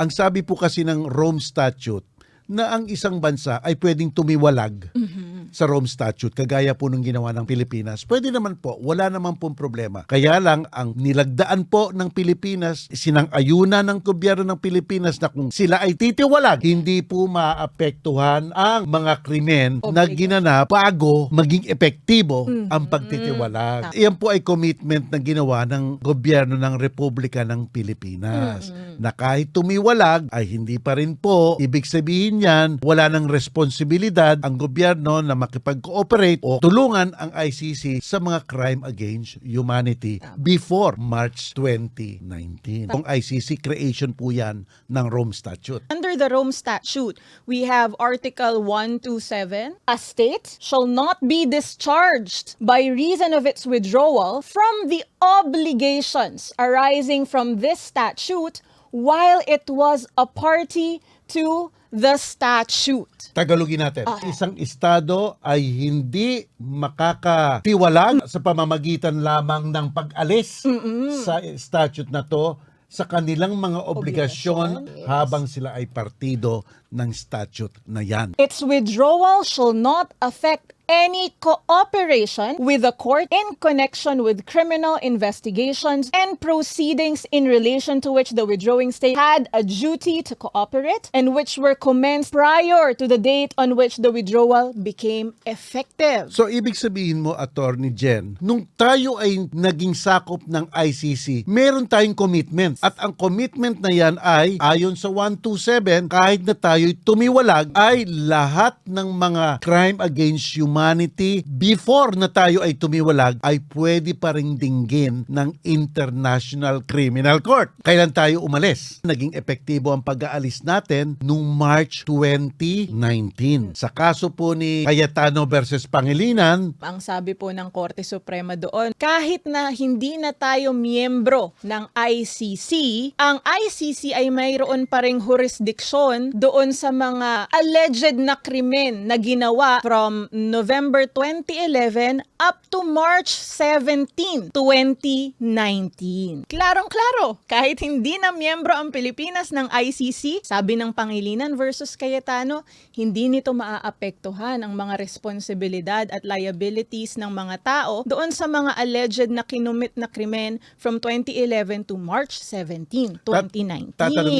Ang sabi po kasi ng Rome Statute na ang isang bansa ay pwedeng tumiwalag sa Rome Statute kagaya po nung ginawa ng Pilipinas. Pwede naman po, wala naman pong problema. Kaya lang ang nilagdaan po ng Pilipinas, sinang-ayuna ng gobyerno ng Pilipinas na kung sila ay titiwalag, hindi po maapektuhan ang mga krimen na Obligasyon. ginanap bago maging epektibo ang pagtitiwalag. Iyan po ay commitment na ginawa ng gobyerno ng Republika ng Pilipinas. Na kahit tumiwalag ay hindi pa rin po ibig sabihin yan wala ng responsibilidad ang gobyerno na makipag-cooperate o tulungan ang ICC sa mga crime against humanity before March 2019. Ang ICC creation po yan ng Rome Statute. Under the Rome Statute, we have Article 127. A state shall not be discharged by reason of its withdrawal from the obligations arising from this statute while it was a party to the statute. Tagalogin natin. Isang estado ay hindi makakatiwalag sa pamamagitan lamang ng pag-alis sa statute na to sa kanilang mga obligasyon Obligasyon, yes. habang sila ay partido ng statute na yan. Its withdrawal shall not affect any cooperation with the court in connection with criminal investigations and proceedings in relation to which the withdrawing state had a duty to cooperate and which were commenced prior to the date on which the withdrawal became effective. So ibig sabihin mo, Attorney Jen, nung tayo ay naging sakop ng ICC, meron tayong commitment. At ang commitment na yan ay, ayon sa 127, kahit na tayo'y tumiwalag, ay lahat ng mga crime against humanity before na tayo ay tumiwalag, ay pwede pa rin dinggin ng International Criminal Court. Kailan tayo umalis? Naging epektibo ang pag-aalis natin nung March 2019. Sa kaso po ni Cayetano versus Pangilinan, Ang sabi po ng Korte Suprema doon, kahit na hindi na tayo miyembro ng ICC, ang ICC ay mayroon pa ring jurisdiction doon sa mga alleged na krimen na ginawa from November 2011 up to March 17, 2019. Klarong-klaro, kahit hindi na miyembro ang Pilipinas ng ICC, sabi ng Pangilinan versus Cayetano, hindi nito maaapektuhan ang mga responsibilidad at liabilities ng mga tao doon sa mga alleged na kinumit na krimen from 2011 to March 17, 2019. tatanungin